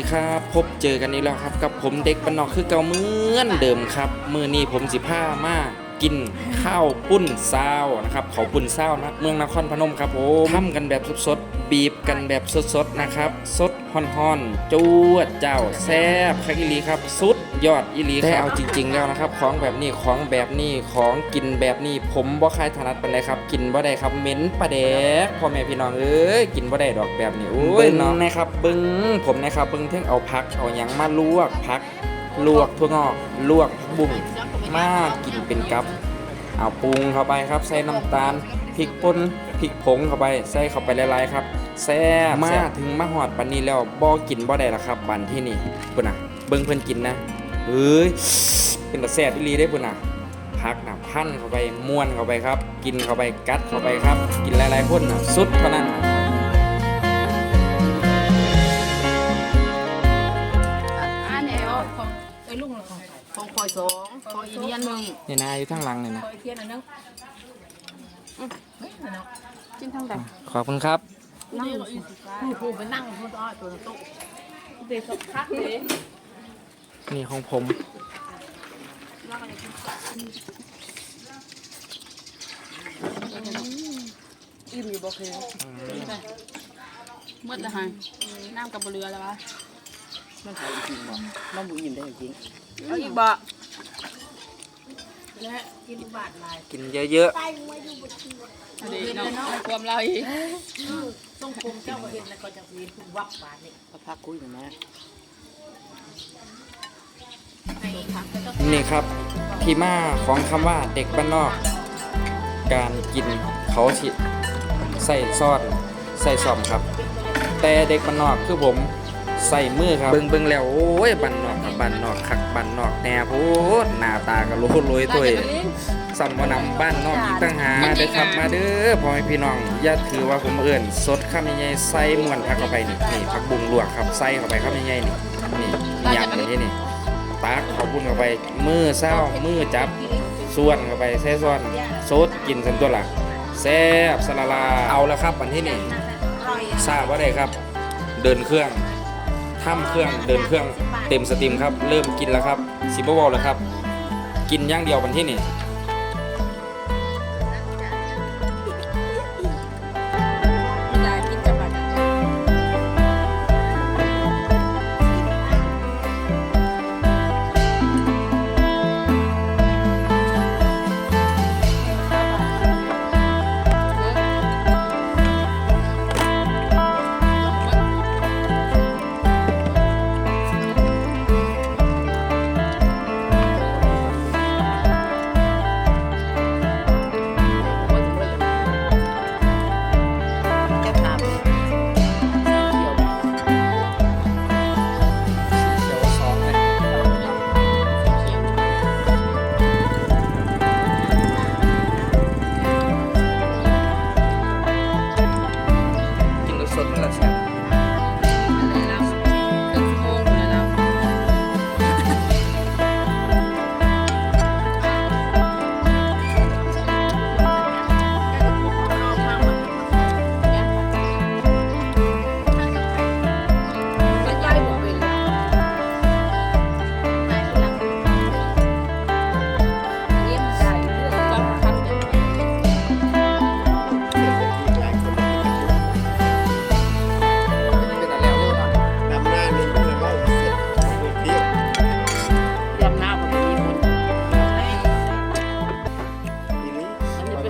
ดีครับ พบเจอกันอีกแล้วครับ กับผมเด็กปนนอกคือเก่าเหมือนเดิมครับ มือนี้ผมสิผ้ามาก กินข้าวปุ้นซาวนะครับเขาปุ้นซาวนะเมืองนครพนมครับผมทำกันแบบสดๆบีบกันแบบสดๆนะครับ สดฮอนๆจวดเจ้าแซ่บคักอีลีครับสุดยอดอีลีครับแต่เอาจริง ๆ แล้วนะครับ ของแบบนี้ของแบบนี้ของกินแบบนี้ ผมบ่ค่อยถนัดปานใดครับ กินบ่ได้ครับเหม็นปลาแดกพ่อแม่พี่น้องเอ้ยกินบ่ได้ดอกแบบนี้โอ้ยเนาะนะครับบิ่งผมนะครับบิ่งเท่งเอาผักเอาหยังมาลวกผักลวกทั่วงอกลวกผักบุ้ง มาก กินเป็นกับเอาปรุงเข้าไปครับ ใส่น้ำตาลพริกป่นพริกผงเข้าไป ใส่เข้าไปหลายๆครับแซ่บมาถึงมาหอดปันนี้แล้วบ่กินบ่ได้ละครับบันที่นี่พุ่นน่ะ เบิ่งเพิ่นกินนะเอ้ยเป็นตาแซ่บอีหลีได้พุ่นน่ะพักนะพันเข้าไปม้วนเข้าไปครับ กินเข้าไปกัดเข้าไปครับ กินหลายๆคนนะสุดเท่านั้น คอยสองของอีเดียนหนึ่งนี่นะอยู่ทางหลังนี่นะคอยเทียนอันนึงอืมเฮ้ยเนาะจิ้นทั้งใดขอบคุณครับนั่งอยู่ผู้ไปนั่งบนอ้อตัวโต๊ะเด็กสักพักเลยนี่ของผมอิ่มอยู่บ่เคยเมื่อละหันน้ำกับเรือแล้ววะมันขายจริงบ่มันบุยินได้จริง เอาอีกบ่และกินบาทลายกินเยอะอันนี้เนาะความเราอีกต้องคุมเจ้าเห็นแล้วก็จะมีทุกวับบาทนี่พระพักคุยหน่อยนะให้ทักก็ต้องๆนี่ครับ ที่มาของคำว่าเด็กบ้านนอก การกินเขาสิใส่ซอสใส่ซอมครับ แต่เด็กบ้านนอกคือผมใส่มือครับเบิ่งเบิ่งแล้วโอ้ยบ้านนอกกั บบ้านนอกคักบ้านนอกแน่โพดหน้าตากะโลโลยตัวสัมวนำบ้านนอกอีกตั้งหากเด้อครับมาเด้อพ่อแม่พี่น้องอย่าถือว่าผมเอิ่นสดคำใหญ่ๆใส่ม่วนผักเข้าไปนี่นี่ผักบุ้งลวกครับใส่เข้าไปคำใหญ่ๆนี่นี่ยำอย่างนี้นี่ตักเขาบุ้นเข้าไปมือเศร้ามือจับส่วนเข้าไปแซ่ซ้อนโซดกินสันตัวละแซ่บสลาลาเอาแล้วครับวันที่นี่ทราบว่าได้ครับ เดินเครื่อง ท่ำเครื่องเดินเครื่องเต็มสตรีมครับ เริ่มกินแล้วครับซิบวอลแล้วครับ กินอย่างเดียววันที่นี่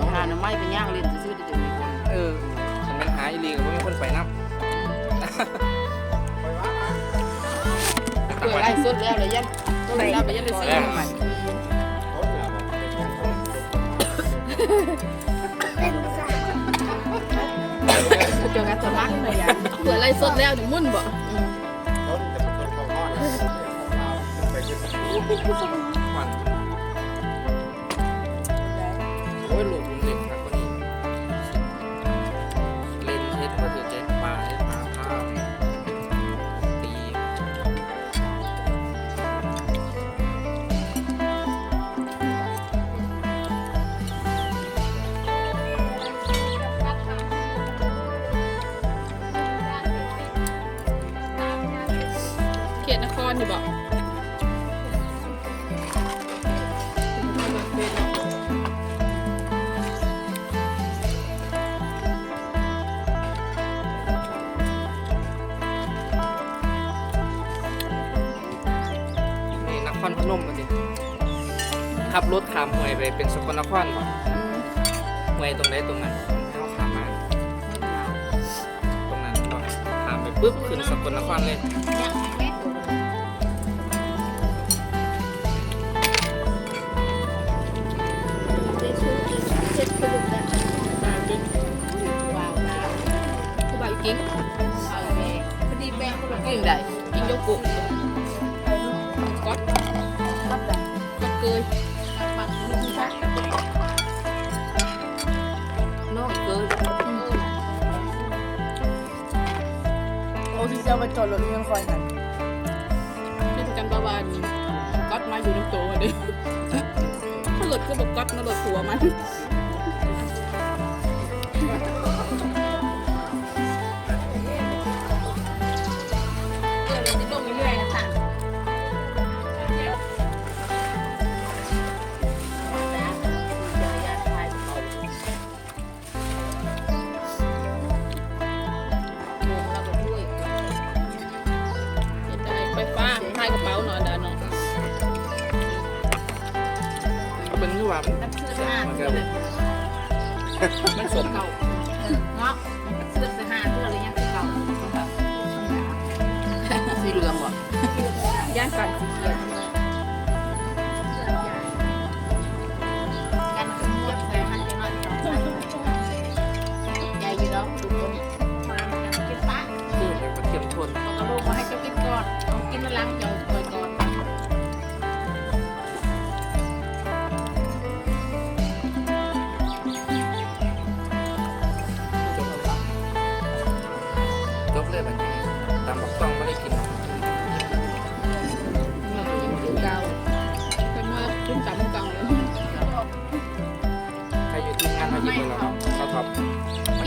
เป็นทานไม้เป็นย่างเล่นซื่อๆจะมีคนเออฉันเป็นหาอีลีกับว่ามีคนไปนับเกิดไล่สุดแล้วเลยยันตัวไหนไปยันเลยซื้อใหม่เขาเนี่ยบอกเป็นคนคนเจอกันตัวรักเลยอะเปิดไล่สดแล้วถึงมุ่นบ่เขาจะเป็นคนของอ้อนของเราไปยึดมัน ตนครอยู่บอกเป็นเนาะนี่นครพนมมาดิขับรถขามหวยไปเป็นสกลนครบ่หวยตรงไหนตรงนั้นเขาขามมาตรงนั้นบ่ขามไปปุ๊บขึ้นสกลนครเลย ผู้บ่าวกิ้งพอดีแบงคนละกิ้งได้กิ้งยกกุ๊กก๊อตก๊อตเกยปักลูกชักน้องเกินโอ้ที่จะมาจอดรถเงินคอยกันที่กันประวานก๊อตมาอยู่ในตัวเด้ถ้าหลุดก็บอกก๊อตมาหลุดหัวมัน เป็นที่ว่าน้ำเชื่อห้าเชื่อแบบมันสมเก่าเนาะเชื่อห้าเชื่ออะไรยังเก่าสีเหลืองว่ะย่านกันสีเขียวกั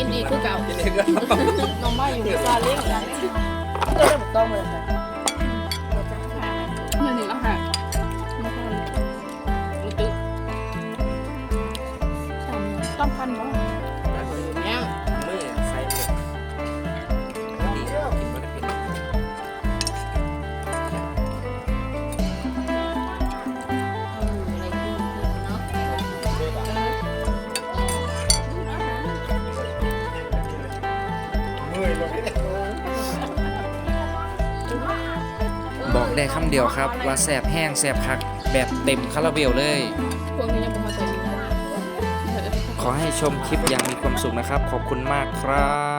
กินดีคือเก่ากินเองก็น้องไม่อยู่ซาเล้งกันก็ได้บุกต้องมาเลยค่ะเนี่ยหนึ่งอาหารรู้ตึกต้องพันวะ ได้คำเดียวครับ ว่าแสบแห้งแสบคักแบบเต็มคาราเบลเลย พวกนี้ยังไม่มาใส่ดีนะ ขอให้ชมคลิปอย่างมีความสุขนะครับ ขอบคุณมากครับ